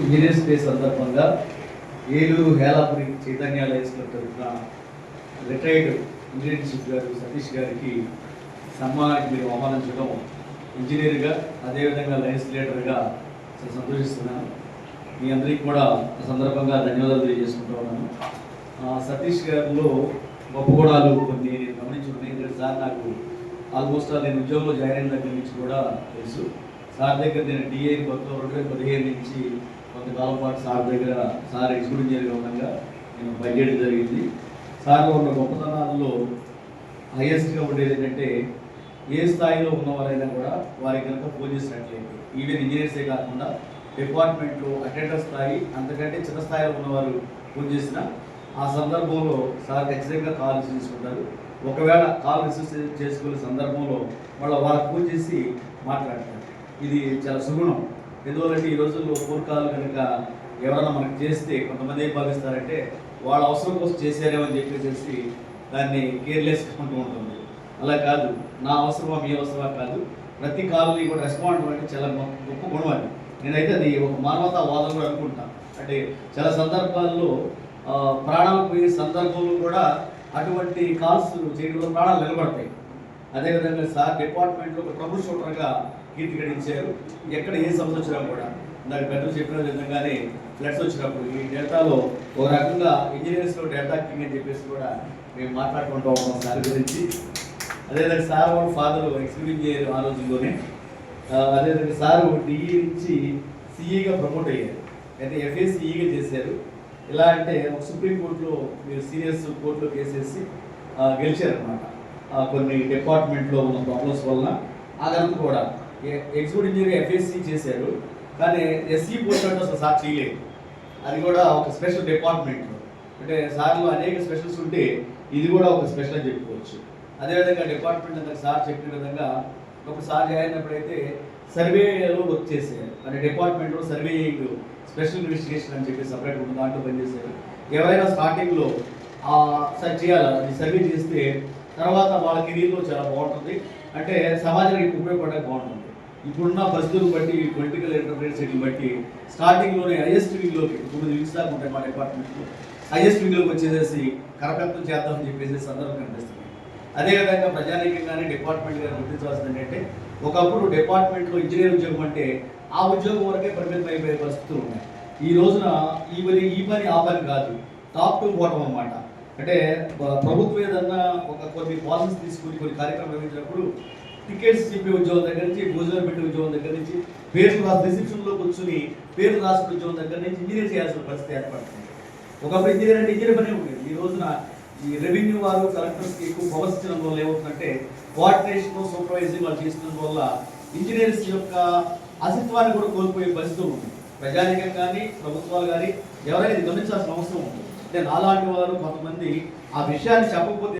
Engineers day సందర్భంగా Eluru Helapuri Chaitanya lions తరఫున retired engineering గారు సతీష్ గారికి సన్మానానికి మీరు అవమానించడం ఇంజనీర్గా అదేవిధంగా లైన్స్ లీడర్గా చాలా సంతోషిస్తున్నాను. మీ అందరికీ కూడా ఆ సందర్భంగా ధన్యవాదాలు తెలియజేసుకుంటూ ఉన్నాను. సతీష్ గారిలో గొప్ప గుణాలు కొన్ని నేను గమనించుకున్నాను ఎందుకంటే సార్ నాకు ఆల్మోస్ట్ నేను ఉద్యోగంలో జాయిన్ అయిన దగ్గర నుంచి కూడా తెలుసు. సార్ దగ్గర నేను డిఏ కొత్త రెండు వేల పదిహేను నుంచి కొంతకాలం పాటు సార్ దగ్గర సార్ ఎగ్జిక్యూటివ్ ఇంజనీర్గా ఉండగా నేను పనిచేయడం జరిగింది. సార్లో ఉన్న గొప్పతనాల్లో హైయెస్ట్గా ఉండేది ఏంటంటే ఏ స్థాయిలో ఉన్నవారైనా కూడా వారికి కనుక ఫోన్ చేసినట్లయితే ఈవెన్ ఇంజనీర్సే కాకుండా డిపార్ట్మెంట్లో అటెండర్ స్థాయి అంతకంటే చిన్న స్థాయిలో ఉన్నవారు ఫోన్ చేసిన ఆ సందర్భంలో సార్ ఖచ్చితంగా కాల్ రిసీవ్ చేసుకుంటారు. ఒకవేళ కాల్ రిసీవ్ చేసుకునే సందర్భంలో వాళ్ళ వాళ్ళకి ఫోన్ చేసి మాట్లాడతారు. ఇది చాలా సుగుణం. ఎందువల్లంటే ఈ రోజుల్లో ఫోన్ కాల్ కనుక ఎవరైనా మనకు చేస్తే కొంతమంది ఏం భావిస్తారంటే వాళ్ళ అవసరం కోసం చేశారేమో అని చెప్పేసి దాన్ని కేర్లెస్ ఉంటూ ఉంటుంది. అలా కాదు. నా అవసరమా మీ అవసరమా కాదు. ప్రతి కాలనీ కూడా రెస్పాండ్ అంటే చాలా గొప్ప గుణం అది. నేనైతే అది ఒక మానవతావాదం కూడా అనుకుంటా. అంటే చాలా సందర్భాల్లో ప్రాణాలు పోయే సందర్భంలో కూడా అటువంటి కాల్స్ చేయడంలో ప్రాణాలు నిలబడతాయి. అదేవిధంగా సార్ డిపార్ట్మెంట్లో ఒక ట్రబుల్ షూటర్గా కీర్తి గడించారు. ఎక్కడ ఏ సమస్య వచ్చినా కూడా నాకు పెద్దలు చెప్పిన విధంగానే ఫ్లడ్స్ వచ్చినప్పుడు ఈ డేటాలో ఒక రకంగా ఇంజనీర్స్లో డేటా కింగ్ అని చెప్పేసి కూడా మేము మాట్లాడుకుంటూ ఉంటాం సార్ గురించి. అదేవిధంగా సార్ వాళ్ళ ఫాదర్ ఎక్స్క్యూజ్ ఇంజనీర్ ఆ రోజుల్లోనే. అదేవిధంగా సారు డిఈ నుంచి సిఈగా ప్రమోట్ అయ్యారు. అయితే ఎఫ్ఏ సిఈగా చేశారు. ఎలా అంటే ఒక సుప్రీంకోర్టులో మీరు సీరియస్ కోర్టులో కేసేసి గెలిచారనమాట కొన్ని డిపార్ట్మెంట్లో ఉన్న ప్రాబ్లమ్స్ వలన అదంతా కూడా. ఎగ్జిక్యూటివ్ ఇంజనీర్ ఎఫ్ఎస్సి చేశారు కానీ ఎస్సీ పోస్ట్ అంటే అసలు సార్ చేయలేదు. అది కూడా ఒక స్పెషల్ డిపార్ట్మెంట్ అంటే సార్లు అనేక స్పెషల్స్ ఉంటే ఇది కూడా ఒక స్పెషల్ అని చెప్పుకోవచ్చు. అదేవిధంగా డిపార్ట్మెంట్ అంతా సార్ చెప్పిన విధంగా ఒకసారి అయినప్పుడైతే సర్వేలో వర్క్ చేశారు. అంటే డిపార్ట్మెంట్లో సర్వేయింగ్ స్పెషల్ ఇన్వెస్టిగేషన్ అని చెప్పి సపరేట్ ఉంటుంది దాంట్లో పనిచేశారు. ఎవరైనా స్టార్టింగ్లో సర్చ్ చేయాలి? అది సర్వే చేస్తే తర్వాత వాళ్ళ కెరీర్లో చాలా బాగుంటుంది. అంటే సమాజానికి ఉపయోగపడడానికి బాగుంటుంది. ఇప్పుడున్న పరిస్థితులను బట్టి పొలిటికల్ ఎంటర్ప్రైజెస్ని బట్టి స్టార్టింగ్లోనే హైయెస్ట్ వింగ్లోకి తొమ్మిది వింగ్స్ దాకా ఉంటాయి మా డిపార్ట్మెంట్లో హైయెస్ట్ వింగ్లోకి వచ్చేసేసి కరకత్వం చేద్దామని చెప్పేసి సందర్భం కనిపిస్తుంది. అదేవిధంగా ప్రజానీకంగానే డిపార్ట్మెంట్ గారు గుర్తించవలసింది ఏంటంటే ఒకప్పుడు డిపార్ట్మెంట్లో ఇంజనీర్ ఉద్యోగం అంటే ఆ ఉద్యోగం వరకే పరిమితం అయిపోయే పరిస్థితులు ఉన్నాయి. ఈ రోజున ఈ పని ఈ పని ఆ పని కాదు. టాప్ టు బాటం అన్నమాట. అంటే ప్రభుత్వం ఏదన్నా ఒక కొన్ని పాలసీస్ తీసుకుని కొన్ని కార్యక్రమం నిర్వహించినప్పుడు టికెట్స్ చెప్పే ఉద్యోగం దగ్గర నుంచి భోజనం పెట్టే ఉద్యోగం దగ్గర నుంచి పేర్లు రాసి రిసెప్షన్లో కూర్చుని పేర్లు రాసిన ఉద్యోగం దగ్గర నుంచి ఇంజనీర్ చేయాల్సిన పరిస్థితి ఏర్పడుతుంది. ఒకప్పుడు ఇంజనీర్ అంటే ఇంజనీర్ పనే ఉండేది. ఈ రోజున ఈ రెవెన్యూ వారు కలెక్టర్స్కి ఎక్కువ పవర్స్ ఇచ్చడం వల్ల ఏమవుతుందంటే కోఆర్డినేషన్ సూపర్వైజింగ్ వాళ్ళు చేస్తున్న వల్ల ఇంజనీర్స్ యొక్క అస్తిత్వాన్ని కూడా కోల్పోయే పరిస్థితి ఉంది ప్రజానికం కానీ ప్రభుత్వాలు కానీ ఎవరైనా గమనించాల్సిన అవసరం ఉంటుంది. అంటే నాలాంటి వారు కొంతమంది ఆ విషయాన్ని చెప్పకపోతే